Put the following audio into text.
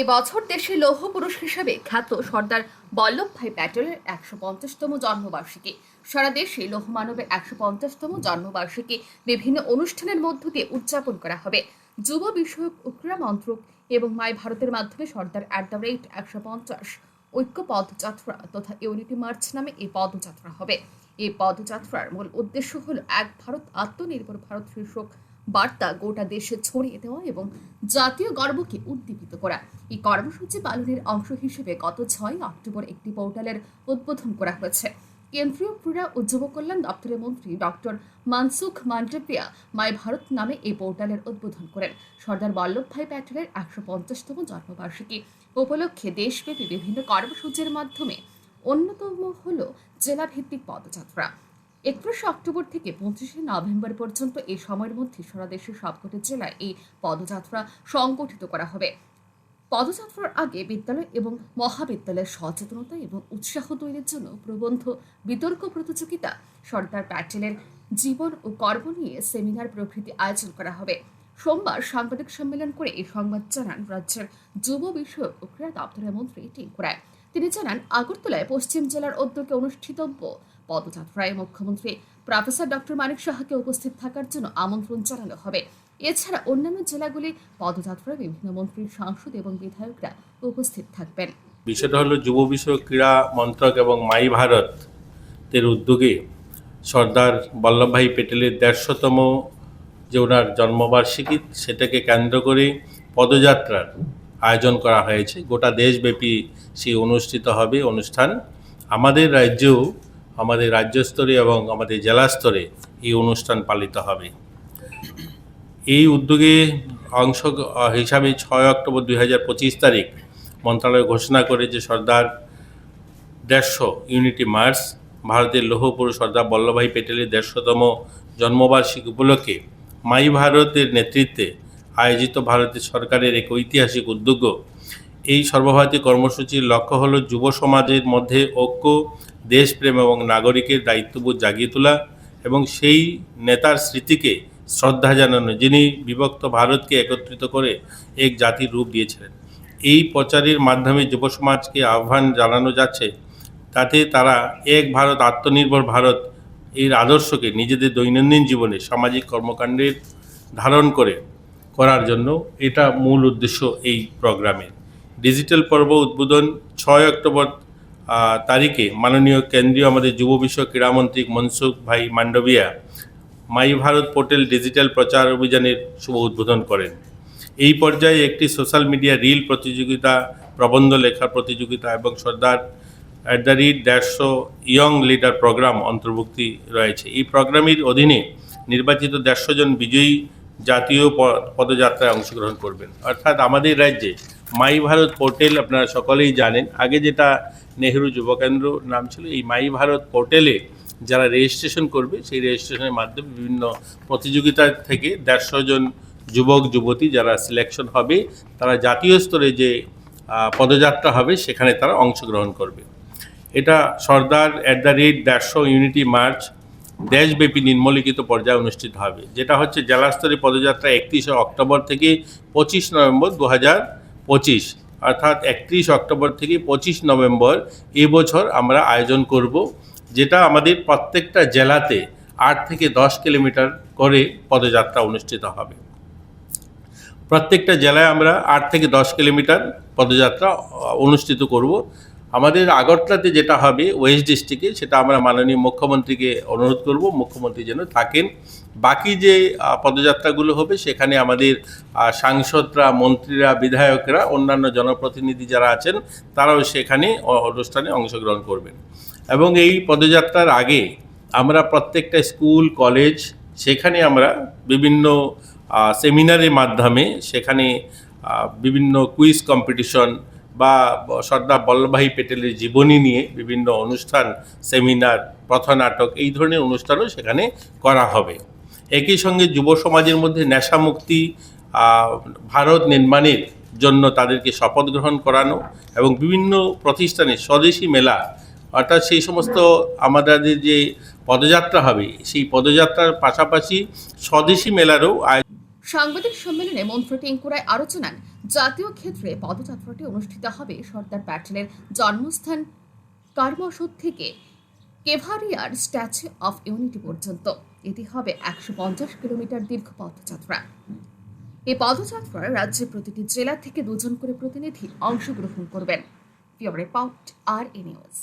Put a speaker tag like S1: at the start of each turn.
S1: এবছর দেশের লৌহ পুরুষ হিসাবে খ্যাত সর্দার বল্লভভাই প্যাটেলের একশো পঞ্চাশতম জন্মবার্ষিকী। সারা দেশে লৌহ মানবের একশো পঞ্চাশতম জন্মবার্ষিকী বিভিন্ন অনুষ্ঠানের মধ্য দিয়ে উদযাপন করা হবে। যুব বিষয়ক ও ক্রীড়া মন্ত্রক এবং মাই ভারতের মাধ্যমে সর্দার অ্যাট দ্য রেট একশো পঞ্চাশ ঐক্য পদযাত্রা তথা ইউনিটি মার্চ নামে এই পদযাত্রা হবে। এই পদযাত্রার মূল উদ্দেশ্য হল এক ভারত, আত্মনির্ভর ভারত শীর্ষক বার্তা গোটা দেশে ছড়িয়ে দেওয়া এবং জাতীয় গর্বকে উদ্দীপিত করা। এই কর্মসূচি পালনের অংশ হিসেবে গত ছয় অক্টোবর একটি পোর্টালের উদ্বোধন করা হয়েছে। কেন্দ্রীয় ক্রীড়া ও যুব কল্যাণ দপ্তরের মন্ত্রী ডক্টর মানসুখ মান্ডভিয়া মাই ভারত নামে এই পোর্টালের উদ্বোধন করেন। সর্দার বল্লভভাই প্যাটেলের একশো পঞ্চাশতম জন্মবার্ষিকী। উপলক্ষে দেশব্যাপী বিভিন্ন কর্মসূচির মাধ্যমে অন্যতম হল জেলাভিত্তিক পদযাত্রা। একত্রিশে অক্টোবর থেকে পঁচিশে নভেম্বর পর্যন্ত এই সময়ের মধ্যে সারা দেশের সবকটি জেলায় এই পদযাত্রা সংগঠিত করা হবে। পদযাত্রার আগে বিদ্যালয় এবং মহাবিদ্যালয়ের সচেতনতা এবং উৎসাহ তৈরির জন্য প্রবন্ধ, বিতর্ক প্রতিযোগিতা, সর্দার প্যাটেলের জীবন ও কর্ম নিয়ে সেমিনার প্রভৃতি আয়োজন করা হবে। সোমবার সাংবাদিক সম্মেলন করে এই সংবাদ জানান রাজ্যের যুব বিষয়ক ও ক্রীড়া দপ্তরের মন্ত্রী টিঙ্কু রায়। তিনি জানান, আগরতলায় পশ্চিম জেলার উদ্যোগে অনুষ্ঠিতব্য পদযাত্রায় মুখ্যমন্ত্রী প্রফেসর ডক্টর মানিক সাহাকে উপস্থিত থাকার জন্য আমন্ত্রণ জানানো হবে। এছাড়া অন্যান্য জেলাগুলি পদযাত্রায় বিভিন্ন মন্ত্রী, সাংসদ এবং বিধায়করা উপস্থিত থাকবেন।
S2: বিষয়টা হলো যুব বিষয়ক ক্রীড়া মন্ত্রক এবং মাই ভারত এর উদ্যোগে সর্দার বল্লভভাই প্যাটেলের দেড়শোতম যে ওনার জন্মবার্ষিকী, সেটাকে কেন্দ্র করে পদযাত্রার আয়োজন করা হয়েছে। গোটা দেশব্যাপী সেই অনুষ্ঠিত হবে অনুষ্ঠান। আমাদের রাজ্যেও, আমাদের রাজ্য স্তরে এবং আমাদের জেলা স্তরে এই অনুষ্ঠান পালিত হবে। এই উদ্যোগে অংশ হিসাবে ছয় অক্টোবর দুই হাজার পঁচিশ তারিখ মন্ত্রণালয় ঘোষণা করে যে সর্দার দেড়শো ইউনিটি মার্চ, ভারতের লৌহ পুরুষ সর্দার বল্লভভাই প্যাটেলের দেড়শোতম জন্মবার্ষিকী উপলক্ষে মাই ভারতের নেতৃত্বে আয়োজিত ভারতের সরকারের এক ঐতিহাসিক উদ্যোগ। এই সর্বভারতীয় কর্মসূচির লক্ষ্য হল যুব সমাজের মধ্যে ঐক্য, দেশপ্রেম এবং নাগরিকের দায়িত্ববোধ জাগিয়ে তোলা এবং সেই নেতার স্মৃতিকে শ্রদ্ধা জানানো, যিনি বিভক্ত ভারতকে একত্রিত করে এক জাতির রূপ দিয়েছিলেন। এই প্রচারের মাধ্যমে যুব সমাজকে আহ্বান জানানো যাচ্ছে, তাতে তারা এক ভারত, আত্মনির্ভর ভারত এর আদর্শকে নিজেদের দৈনন্দিন জীবনে সামাজিক কর্মকাণ্ডের ধারণ করে, করার জন্য এটা মূল উদ্দেশ্য এই প্রোগ্রামের। ডিজিটাল পর্ব উদ্বোধন ছয় অক্টোবর তারিখে মাননীয় কেন্দ্রীয় আমাদের যুব বিষয়ক ক্রীড়ামন্ত্রী Mansukh bhai Mandaviya my Bharat portal digital প্রচার অভিযানের শুভ উদ্বোধন করেন। এই পর্যায়ে একটি সোশ্যাল মিডিয়া রিল প্রতিযোগিতা, প্রবন্ধ লেখা প্রতিযোগিতা এবং সর্দার অ্যাট দ্য রিট দেড়শো ইয়ং লিডার প্রোগ্রাম অন্তর্ভুক্তি রয়েছে। এই প্রোগ্রামের অধীনে নির্বাচিত দেড়শো জন বিজয়ী জাতীয় পদযাত্রায় অংশগ্রহণ করবেন। অর্থাৎ আমাদের রাজ্যে মাই ভারত পোর্টেল আপনারা সকলেই জানেন। আগে যেটা নেহরু যুব কেন্দ্র নাম ছিল, এই মাই ভারত পোর্টালে যারা রেজিস্ট্রেশন করবে, সেই রেজিস্ট্রেশনের মাধ্যমে বিভিন্ন প্রতিযোগিতা থেকে দেড়শো জন যুবক, যুবতী যারা সিলেকশন হবে, তারা জাতীয় স্তরে যে পদযাত্রা হবে, সেখানে তারা অংশগ্রহণ করবে। এটা সর্দার অ্যাট দ্য রেট দেড়শো ইউনিটি মার্চ দেশব্যাপী নিম্নলিখিত পর্যায়ে অনুষ্ঠিত হবে, যেটা হচ্ছে জেলা স্তরে পদযাত্রা একত্রিশে অক্টোবর থেকে পঁচিশ নভেম্বর দু পঁচিশ, অর্থাৎ একত্রিশ অক্টোবর থেকে পঁচিশ নভেম্বর এবছর আমরা আয়োজন করব। যেটা আমাদের প্রত্যেকটা জেলাতে আট থেকে দশ কিলোমিটার করে পদযাত্রা অনুষ্ঠিত হবে। প্রত্যেকটা জেলায় আমরা আট থেকে দশ কিলোমিটার পদযাত্রা অনুষ্ঠিত করব। আমাদের আগরতলাতে যেটা হবে, ওয়েস্ট ডিস্ট্রিক্টে, সেটা আমরা মাননীয় মুখ্যমন্ত্রীকে অনুরোধ করব, মুখ্যমন্ত্রী যেন থাকেন। বাকি যে পদযাত্রাগুলো হবে, সেখানে আমাদের সাংসদরা, মন্ত্রীরা, বিধায়করা, অন্যান্য জনপ্রতিনিধি যারা আছেন, তারাও সেখানে অনুষ্ঠানে অংশগ্রহণ করবেন। এবং এই পদযাত্রার আগে আমরা প্রত্যেকটা স্কুল, কলেজ সেখানে আমরা বিভিন্ন সেমিনারের মাধ্যমে সেখানে বিভিন্ন কুইজ কম্পিটিশন বা সর্দার বল্লভভাই প্যাটেলের জীবনী নিয়ে বিভিন্ন অনুষ্ঠান, সেমিনার, পথনাটক এই ধরনের অনুষ্ঠানও সেখানে করা হবে। একই সঙ্গে যুব সমাজের মধ্যে নেশামুক্তি ভারত নির্মাণের জন্য তাদেরকে শপথ গ্রহণ করানো এবং বিভিন্ন প্রতিষ্ঠানে স্বদেশি মেলা অর্থাৎ সেই সমস্ত আমাদের যে পদযাত্রা হবে, সেই পদযাত্রার পাশাপাশি স্বদেশি মেলারও
S1: সাংবাদিক সম্মেলনে মন্ত্রী টিঙ্কু রায় আরও জানান, জাতীয় ক্ষেত্রে পদযাত্রাটি অনুষ্ঠিত হবে সর্দার প্যাটেলের জন্মস্থান কারমসদ থেকে কেভারিয়ার স্ট্যাচু অফ ইউনিটি পর্যন্ত। এটি হবে একশো পঞ্চাশ কিলোমিটার দীর্ঘ পদযাত্রা। এই পদযাত্রায় রাজ্যের প্রতিটি জেলা থেকে দুজন করে প্রতিনিধি অংশগ্রহণ করবেন। Report, R A news.